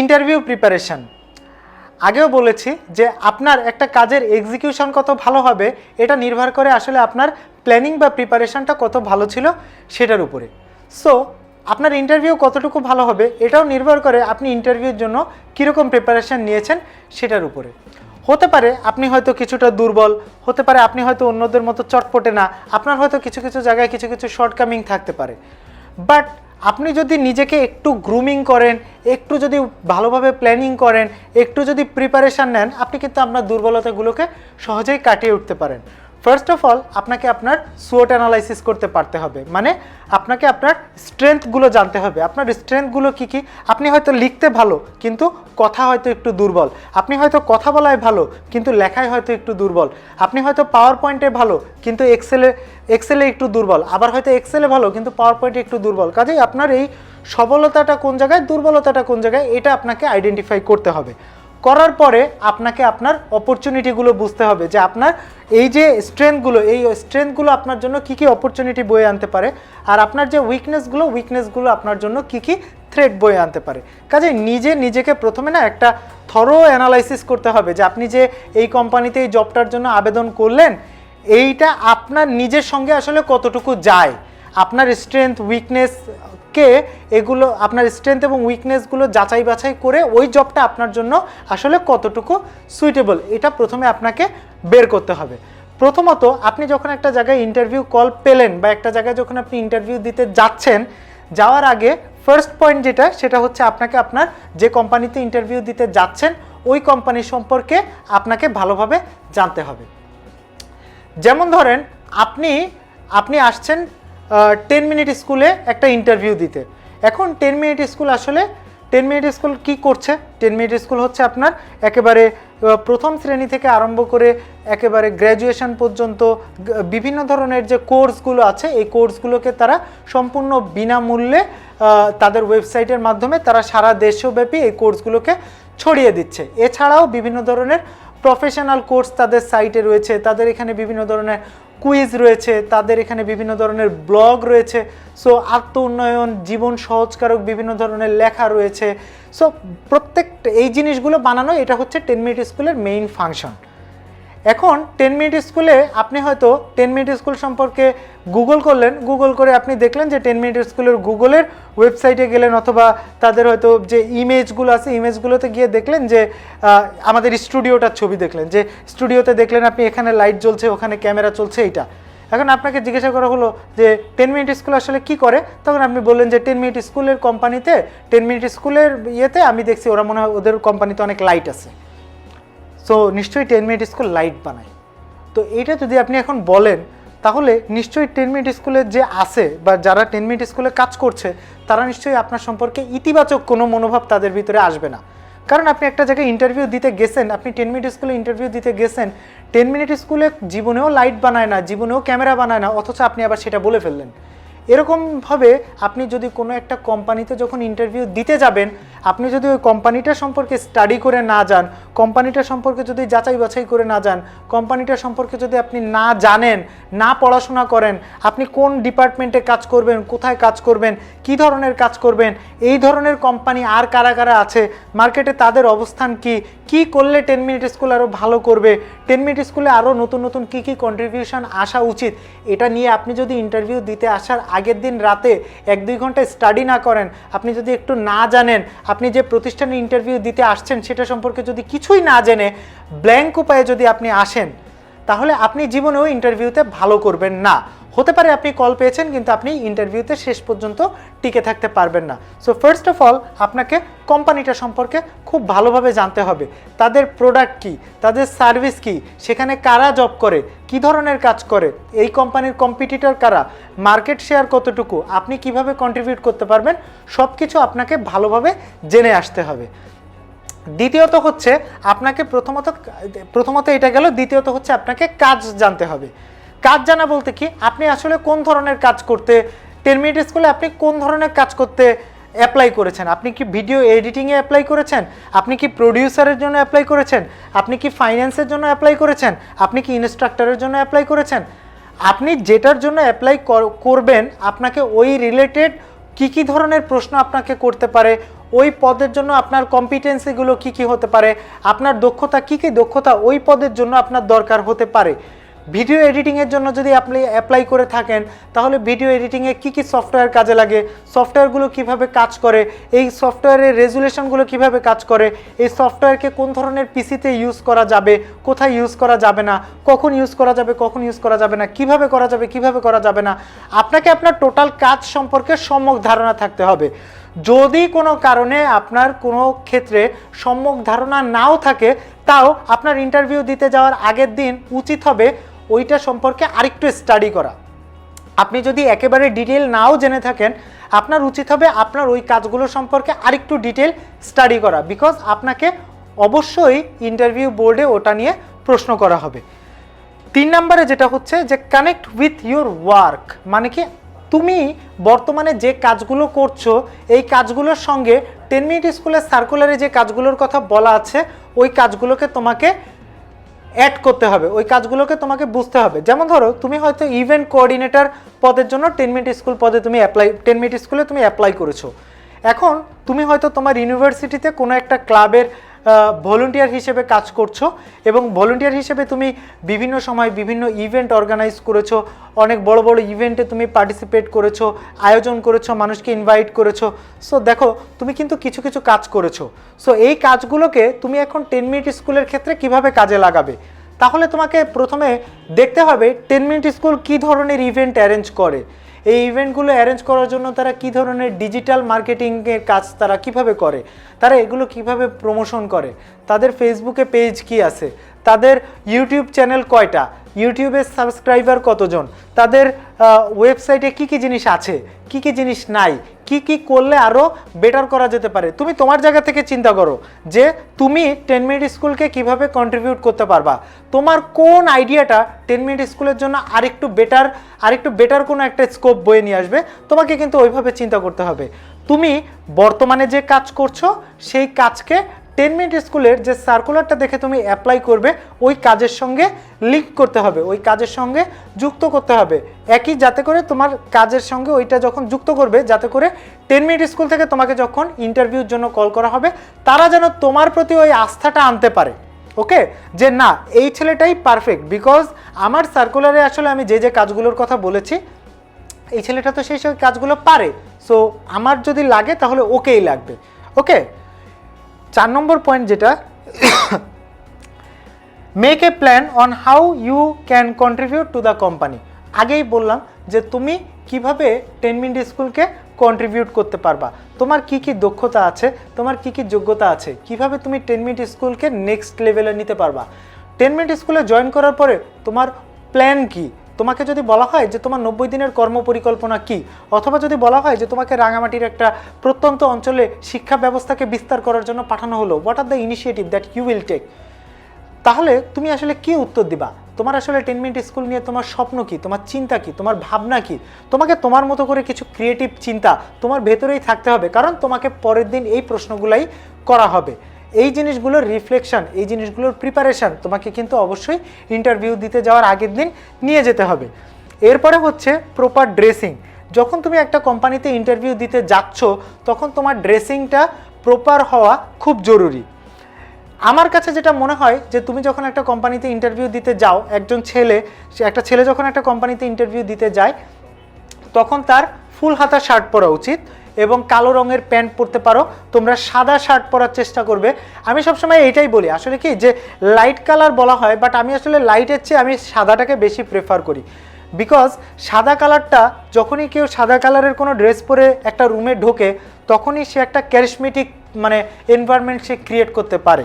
Interview preparation আগেও বলেছি যে আপনার একটা কাজের এক্সিকিউশন কত ভালো হবে, এটা নির্ভর করে আসলে আপনার প্ল্যানিং বা প্রিপারেশানটা কত ভালো ছিল সেটার উপরে। সো আপনার ইন্টারভিউ কতটুকু ভালো হবে, এটাও নির্ভর করে আপনি ইন্টারভিউর জন্য কীরকম প্রিপারেশন নিয়েছেন সেটার উপরে। হতে পারে আপনি হয়তো কিছুটা দুর্বল, হতে পারে আপনি হয়তো অন্যদের মতো চটপটে না, আপনার হয়তো কিছু কিছু জায়গায় কিছু কিছু শর্টকামিং থাকতে পারে। বাট আপনি যদি নিজেকে একটু গ্রুমিং করেন, একটু যদি ভালোভাবে প্ল্যানিং করেন, একটু যদি প্রিপারেশান নেন, আপনি কিন্তু আপনার দুর্বলতাগুলোকে সহজেই কাটিয়ে উঠতে পারেন। ফার্স্ট অফ অল আপনাকে আপনার সুয়োট অ্যানালাইসিস করতে পারতে হবে। মানে আপনাকে আপনার স্ট্রেংথগুলো জানতে হবে। আপনার স্ট্রেংথগুলো কী কী? আপনি হয়তো লিখতে ভালো, কিন্তু কথা হয়তো একটু দুর্বল। আপনি হয়তো কথা বলায় ভালো, কিন্তু লেখায় হয়তো একটু দুর্বল। আপনি হয়তো পাওয়ার পয়েন্টে ভালো, কিন্তু এক্সেলে এক্সেলে একটু দুর্বল। আবার হয়তো এক্সেলে ভালো, কিন্তু পাওয়ার পয়েন্টে একটু দুর্বল। কাজেই আপনার এই সবলতাটা কোন জায়গায়, দুর্বলতাটা কোন জায়গায়, এটা আপনাকে আইডেন্টিফাই করতে হবে। করার পরে আপনাকে আপনার অপরচুনিটিগুলো বুঝতে হবে যে আপনার এই যে স্ট্রেংথগুলো এই স্ট্রেংথগুলো আপনার জন্য কী কী অপরচুনিটি বয়ে আনতে পারে আর আপনার যে উইকনেসগুলো উইকনেসগুলো আপনার জন্য কী কী থ্রেট বয়ে আনতে পারে। কাজে নিজে নিজেকে প্রথমে না একটা থরো অ্যানালাইসিস করতে হবে যে আপনি যে এই কোম্পানিতে এই জবটার জন্য আবেদন করলেন, এইটা আপনার নিজের সঙ্গে আসলে কতটুকু যায়। আপনার স্ট্রেংথ উইকনেস কে এগুলো, আপনার স্ট্রেংথ এবং উইকনেসগুলো যাচাই বাছাই করে ওই জবটা আপনার জন্য আসলে কতটুকু সুইটেবল এটা প্রথমে আপনাকে বের করতে হবে। প্রথমত আপনি যখন একটা জায়গায় ইন্টারভিউ কল পেলেন বা একটা জায়গায় যখন আপনি ইন্টারভিউ দিতে যাচ্ছেন, যাওয়ার আগে ফার্স্ট পয়েন্ট যেটা, সেটা হচ্ছে আপনাকে আপনার যে কোম্পানিতে ইন্টারভিউ দিতে যাচ্ছেন, ওই কোম্পানি সম্পর্কে আপনাকে ভালোভাবে জানতে হবে। যেমন ধরেন, আপনি আপনি আসছেন টেন মিনিট স্কুলে একটা ইন্টারভিউ দিতে। এখন টেন মিনিট স্কুল আসলে টেন মিনিট স্কুল কি করছে? টেন মিনিট স্কুল হচ্ছে আপনার একেবারে প্রথম শ্রেণি থেকে আরম্ভ করে একেবারে গ্র্যাজুয়েশন পর্যন্ত বিভিন্ন ধরনের যে কোর্সগুলো আছে, এই কোর্সগুলোকে তারা সম্পূর্ণ বিনামূল্যে তাদের ওয়েবসাইটের মাধ্যমে তারা সারা দেশব্যাপী এই কোর্সগুলোকে ছড়িয়ে দিচ্ছে। এছাড়াও বিভিন্ন ধরনের প্রফেশনাল কোর্স তাদের সাইটে রয়েছে, তাদের এখানে বিভিন্ন ধরনের কুইজ রয়েছে, তাদের এখানে বিভিন্ন ধরনের ব্লগ রয়েছে, সো আত্ম উন্নয়ন জীবন সহজকারক বিভিন্ন ধরনের লেখা রয়েছে। সো প্রত্যেকটা, এই জিনিসগুলো বানানো, এটা হচ্ছে টেন মিনিট স্কুলের মেইন ফাংশন এখন টেন মিনিট স্কুলে আপনি হয়তো টেন মিনিট স্কুল সম্পর্কে গুগল করলেন গুগল করে আপনি দেখলেন যে টেন মিনিট স্কুলের গুগলের ওয়েবসাইটে গেলেন অথবা তাদের হয়তো যে ইমেজগুলো আছে ইমেজগুলোতে গিয়ে দেখলেন যে আমাদের স্টুডিওটার ছবি দেখলেন, যে স্টুডিওতে দেখলেন আপনি এখানে লাইট জ্বলছে, ওখানে ক্যামেরা চলছে, এইটা। এখন আপনাকে জিজ্ঞাসা করা হলো যে টেন মিনিট স্কুল আসলে কি করে? তখন আপনি বললেন যে টেন মিনিট স্কুলের কোম্পানিতে টেন মিনিট স্কুলের ইয়েতে আমি দেখছি ওরা মনে হয় ওদের কোম্পানিতে অনেক লাইট আছে। সো নিশ্চয়ই টেন মিনিট স্কুল লাইট বানায়। তো এইটা যদি আপনি এখন বলেন, তাহলে নিশ্চয়ই টেন মিনিট স্কুলে যে আছে বা যারা টেন মিনিট স্কুলে কাজ করছে, তারা নিশ্চয়ই আপনার সম্পর্কে ইতিবাচক কোনো মনোভাব তাদের ভিতরে আসবে না। কারণ আপনি একটা জায়গায় ইন্টারভিউ দিতে গেছেন, আপনি টেন মিনিট স্কুলে ইন্টারভিউ দিতে গেছেন টেন মিনিট স্কুলে জীবনেও লাইট বানায় না, জীবনেও ক্যামেরা বানায় না, অথচ আপনি আবার সেটা বলে ফেললেন। এরকমভাবে আপনি যদি কোনো একটা কোম্পানিতে যখন ইন্টারভিউ দিতে যাবেন, আপনি যদি ওই কোম্পানিটা সম্পর্কে স্টাডি করে না যান কোম্পানিটা সম্পর্কে যদি যাচাই বাছাই করে না যান, কোম্পানিটা সম্পর্কে যদি আপনি না জানেন, না পড়াশোনা করেন, আপনি কোন ডিপার্টমেন্টে কাজ করবেন, কোথায় কাজ করবেন, কি ধরনের কাজ করবেন, এই ধরনের কোম্পানি আর কারা কারা আছে, মার্কেটে তাদের অবস্থান কি কি করলে টেন মিনিট স্কুল আরও ভালো করবে, টেন মিনিট স্কুলে আরও নতুন নতুন কি কি কন্ট্রিবিউশন আসা উচিত, এটা নিয়ে আপনি যদি ইন্টারভিউ দিতে আসার আগের দিন রাতে এক দুই ঘণ্টা স্টাডি না করেন, আপনি যদি একটু না জানেন, আপনি যে প্রতিষ্ঠানে ইন্টারভিউ দিতে আসছেন সেটা সম্পর্কে যদি কিছুই না জেনে ব্ল্যাঙ্ক উপায়ে যদি আপনি আসেন, তাহলে আপনি জীবনেও ইন্টারভিউতে ভালো করবেন না। হতে পারে আপনি কল পেয়েছেন, কিন্তু আপনি ইন্টারভিউতে শেষ পর্যন্ত টিকে থাকতে পারবেন না। সো ফার্স্ট অফ অল আপনাকে কোম্পানিটা সম্পর্কে খুব ভালোভাবে জানতে হবে। তাদের প্রোডাক্ট কি? তাদের সার্ভিস কি? সেখানে কারা জব করে? কি ধরনের কাজ করে? এই কোম্পানির কম্পিটিটর কারা? মার্কেট শেয়ার কতটুকু? আপনি কীভাবে কন্ট্রিবিউট করতে পারবেন? সব কিছু আপনাকে ভালোভাবে জেনে আসতে হবে। দ্বিতীয়ত হচ্ছে আপনাকে প্রথমত প্রথমত এটা গেল, দ্বিতীয়ত হচ্ছে আপনাকে কাজ জানতে হবে। কাজ জানা বলতে কি, আপনি আসলে কোন ধরনের কাজ করতে টেন মিনিট স্কুলে আপনি কোন ধরনের কাজ করতে অ্যাপ্লাই করেছেন? আপনি কি ভিডিও এডিটিংয়ে অ্যাপ্লাই করেছেন? আপনি কি প্রডিউসারের জন্য অ্যাপ্লাই করেছেন? আপনি কি ফাইন্যান্সের জন্য অ্যাপ্লাই করেছেন? আপনি কি ইনস্ট্রাক্টরের জন্য অ্যাপ্লাই করেছেন? আপনি যেটার জন্য অ্যাপ্লাই করবেন, আপনাকে ওই রিলেটেড কি কি ধরনের প্রশ্ন আপনাকে করতে পারে ওই পদের জন্য আপনার কম্পিটেন্সিগুলো কি কি হতে পারে, আপনার দক্ষতা কি কি দক্ষতা ওই পদের জন্য আপনার দরকার হতে পারে। ভিডিও এডিটিংয়ের জন্য যদি আপনি অ্যাপ্লাই করে থাকেন, তাহলে ভিডিও এডিটিংয়ে কী কী সফটওয়্যার কাজে লাগে সফটওয়্যারগুলো কীভাবে কাজ করে, এই সফটওয়্যারের রেজুলেশনগুলো কীভাবে কাজ করে, এই সফটওয়্যারকে কোন ধরনের পিসিতে ইউজ করা যাবে, কোথায় ইউজ করা যাবে না, কখন ইউজ করা যাবে, কখন ইউজ করা যাবে না, কীভাবে করা যাবে, কীভাবে করা যাবে না, আপনাকে আপনার টোটাল কাজ সম্পর্কে সম্যক ধারণা থাকতে হবে। যদি কোনো কারণে আপনার কোনো ক্ষেত্রে সম্যক ধারণা নাও থাকে, তাও আপনার ইন্টারভিউ দিতে যাওয়ার আগের দিন উচিত হবে ওইটা সম্পর্কে আরেকটু স্টাডি করা। আপনি যদি একেবারে ডিটেল নাও জেনে থাকেন, আপনার উচিত হবে আপনার ওই কাজগুলো সম্পর্কে আরেকটু ডিটেল স্টাডি করা বিকজ আপনাকে অবশ্যই ইন্টারভিউ বোর্ডে ওটা নিয়ে প্রশ্ন করা হবে। তিন নম্বরে যেটা হচ্ছে যে কানেক্ট উইথ ইউর ওয়ার্ক মানে কি তুমি বর্তমানে যে কাজগুলো করছ, এই কাজগুলোর সঙ্গে টেন মিনিট স্কুলের সার্কুলারে যে কাজগুলোর কথা বলা আছে, ওই কাজগুলোকে তোমাকে অ্যাড করতে হবে, ওই কাজগুলোকে তোমাকে বুঝতে হবে। যেমন ধরো, তুমি হয়তো ইভেন্ট কোঅর্ডিনেটর পদের জন্য টেন মিনিট স্কুল পদে তুমি অ্যাপ্লাই টেন মিনিট স্কুলে তুমি অ্যাপ্লাই করেছ। এখন তুমি হয়তো তোমার ইউনিভার্সিটিতে কোনো একটা ক্লাবের ভলেন্টিয়ার হিসেবে কাজ করছ এবং ভলেন্টিয়ার হিসেবে তুমি বিভিন্ন সময় বিভিন্ন ইভেন্ট অর্গানাইজ করেছ, অনেক বড় বড় ইভেন্টে তুমি পার্টিসিপেট করেছ, আয়োজন করেছ, মানুষকে ইনভাইট করেছ। সো দেখো, তুমি কিন্তু কিছু কিছু কাজ করেছ। সো এই কাজগুলোকে তুমি এখন টেন মিনিট স্কুলের ক্ষেত্রে কীভাবে কাজে লাগাবে? তাহলে তোমাকে প্রথমে দেখতে হবে টেন মিনিট স্কুল কী ধরনের ইভেন্ট অ্যারেঞ্জ করে। এই ইভেন্টগুলো অ্যারেঞ্জ করার জন্য তারা কি ধরনের ডিজিটাল মার্কেটিংয়ের কাজ তারা কীভাবে করে? তারা এগুলো কীভাবে প্রমোশন করে? তাদের ফেসবুকে পেজ কি আছে? তাদের ইউটিউব চ্যানেল কয়টা? ইউটিউবের সাবস্ক্রাইবার কতজন? তাদের ওয়েবসাইটে কি কি জিনিস আছে? কি কি জিনিস নাই? কি কি করলে আরও বেটার করা যেতে পারে? তুমি তোমার জায়গা থেকে চিন্তা করো যে তুমি টেন মিনিট স্কুলকে কীভাবে কন্ট্রিবিউট করতে পারবা? তোমার কোন আইডিয়াটা টেন মিনিট স্কুলের জন্য আরেকটু বেটার আরেকটু বেটার কোনো একটা স্কোপ বয়ে নিয়ে আসবে? তোমাকে কিন্তু ওইভাবে চিন্তা করতে হবে। তুমি বর্তমানে যে কাজ করছ, সেই কাজকে টেন মিনিট স্কুলের যে সার্কুলারটা দেখে তুমি অ্যাপ্লাই করবে, ওই কাজের সঙ্গে লিঙ্ক করতে হবে, ওই কাজের সঙ্গে যুক্ত করতে হবে। একই যাতে করে তোমার কাজের সঙ্গে ওইটা যখন যুক্ত করবে, যাতে করে টেন মিনিট স্কুল থেকে তোমাকে যখন ইন্টারভিউর জন্য কল করা হবে, তারা যেন তোমার প্রতি ওই আস্থাটা আনতে পারে। ওকে যে না, এই ছেলেটাই পারফেক্ট বিকজ আমার সার্কুলারে আসলে আমি যে যে কাজগুলোর কথা বলেছি, এই ছেলেটা তো সেই সব কাজগুলো পারে। সো আমার যদি লাগে তাহলে ওকেই লাগবে। ওকে চার নম্বর পয়েন্ট যেটা make a plan on how you can contribute to the company আগেই বললাম যে তুমি কীভাবে টেন মিনিট স্কুলকে কন্ট্রিবিউট করতে পারবা। তোমার কি কি দক্ষতা আছে, তোমার কি কি যোগ্যতা আছে, কীভাবে তুমি টেন মিনিট স্কুলকে নেক্সট লেভেলে নিতে পারবা। টেন মিনিট স্কুলে জয়েন করার পরে তোমার প্ল্যান কি? তোমাকে যদি বলা হয় যে তোমার নব্বই দিনের কর্ম পরিকল্পনা কী, অথবা যদি বলা হয় যে তোমাকে রাঙামাটির একটা প্রত্যন্ত অঞ্চলে শিক্ষা ব্যবস্থাকে বিস্তার করার জন্য পাঠানো হলো what are the initiative that you will take তাহলে তুমি আসলে কি উত্তর দিবা? তোমার আসলে টেন মিনিট স্কুল নিয়ে তোমার স্বপ্ন কি? তোমার চিন্তা কি? তোমার ভাবনা কি? তোমাকে তোমার মতো করে কিছু ক্রিয়েটিভ চিন্তা তোমার ভেতরেই থাকতে হবে, কারণ তোমাকে পরের দিন এই প্রশ্নগুলাই করা হবে। এই জিনিসগুলোর রিফ্লেকশন এই জিনিসগুলোর প্রিপারেশন তোমাকে কিন্তু অবশ্যই ইন্টারভিউ দিতে যাওয়ার আগের দিন নিয়ে যেতে হবে। এরপরে হচ্ছে প্রপার ড্রেসিং যখন তুমি একটা কোম্পানিতে ইন্টারভিউ দিতে যাচ্ছ, তখন তোমার ড্রেসিংটা প্রপার হওয়া খুব জরুরি। আমার কাছে যেটা মনে হয় যে তুমি যখন একটা কোম্পানিতে ইন্টারভিউ দিতে যাও, একজন ছেলে সে একটা ছেলে যখন একটা কোম্পানিতে ইন্টারভিউ দিতে যায়, তখন তার ফুল হাতা শার্ট পরা উচিত। এবং কালো রঙের প্যান্ট পরতে পারো। তোমরা সাদা শার্ট পরার চেষ্টা করবে। আমি সবসময় এইটাই বলি। আসলে কি যে লাইট কালার বলা হয় বাট আমি আসলে লাইটের চেয়ে আমি সাদাটাকে বেশি প্রেফার করি। বিকজ সাদা কালারটা যখনই কেউ সাদা কালারের কোনো ড্রেস পরে একটা রুমে ঢোকে, তখনই সে একটা ক্যারিসমেটিক মানে এনভায়রনমেন্ট সে ক্রিয়েট করতে পারে।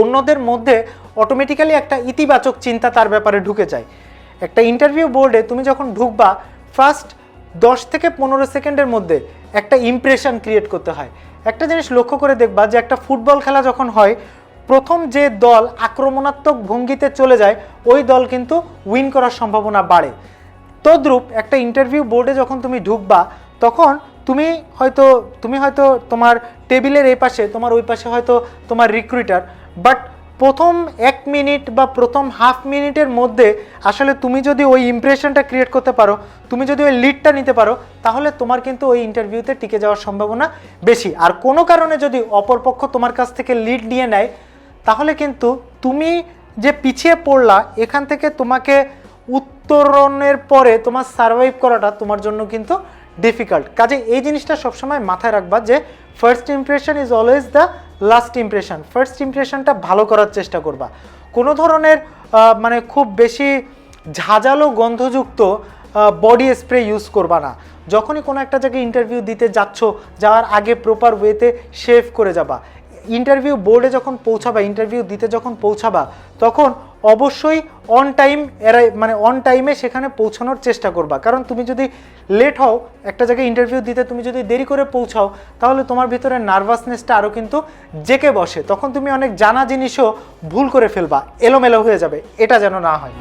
অন্যদের মধ্যে অটোমেটিক্যালি একটা ইতিবাচক চিন্তা তার ব্যাপারে ঢুকে যায়। একটা ইন্টারভিউ বোর্ডে তুমি যখন ঢুকবা ফার্স্ট দশ থেকে পনেরো সেকেন্ডের মধ্যে একটা ইমপ্রেশন ক্রিয়েট করতে হয়। একটা জিনিস লক্ষ্য করে দেখবা যে একটা ফুটবল খেলা যখন হয়, প্রথম যে দল আক্রমণাত্মক ভঙ্গিতে চলে যায়, ওই দল কিন্তু উইন করার সম্ভাবনা বাড়ে। তদ্রূপ একটা ইন্টারভিউ বোর্ডে যখন তুমি ঢুকবা, তখন তুমি হয়তো তুমি হয়তো তোমার টেবিলের এই পাশে, তোমার ওই পাশে হয়তো তোমার রিক্রুইটার বাট প্রথম এক মিনিট বা প্রথম হাফ মিনিটের মধ্যে আসলে তুমি যদি ওই ইমপ্রেশনটা ক্রিয়েট করতে পারো, তুমি যদি ওই লিডটা নিতে পারো, তাহলে তোমার কিন্তু ওই ইন্টারভিউতে টিকে যাওয়ার সম্ভাবনা বেশি। আর কোনো কারণে যদি অপরপক্ষ তোমার কাছ থেকে লিড নিয়ে নেয়, তাহলে কিন্তু তুমি যে পিছিয়ে পড়লা, এখান থেকে তোমাকে উত্তরণের পরে তোমার সার্ভাইভ করাটা তোমার জন্য কিন্তু ডিফিকাল্ট কাজে এই জিনিসটা সবসময় মাথায় রাখবা যে first impression is always the last impression first ইমপ্রেশনটা ভালো করার চেষ্টা করবা। কোনো ধরনের মানে খুব বেশি ঝাঁঝালো গন্ধযুক্ত বডি স্প্রে ইউজ করবা না। যখনই কোনো একটা জায়গায় ইন্টারভিউ দিতে যাচ্ছ, যাওয়ার আগে প্রপার ওয়েতে শেভ করে যাবা। ইন্টারভিউ বোর্ডে যখন পৌঁছাবা ইন্টারভিউ দিতে যখন পৌঁছাবা, তখন অবশ্যই অন টাইম এরাই মানে অন টাইমে সেখানে পৌঁছানোর চেষ্টা করবা। কারণ তুমি যদি লেট হও, একটা জায়গায় ইন্টারভিউ দিতে তুমি যদি দেরি করে পৌঁছাও, তাহলে তোমার ভিতরে নার্ভাসনেসটা আরও কিন্তু জেকে বসে। তখন তুমি অনেক জানা জিনিসও ভুল করে ফেলবা। এলোমেলো হয়ে যাবে। এটা যেন না হয়।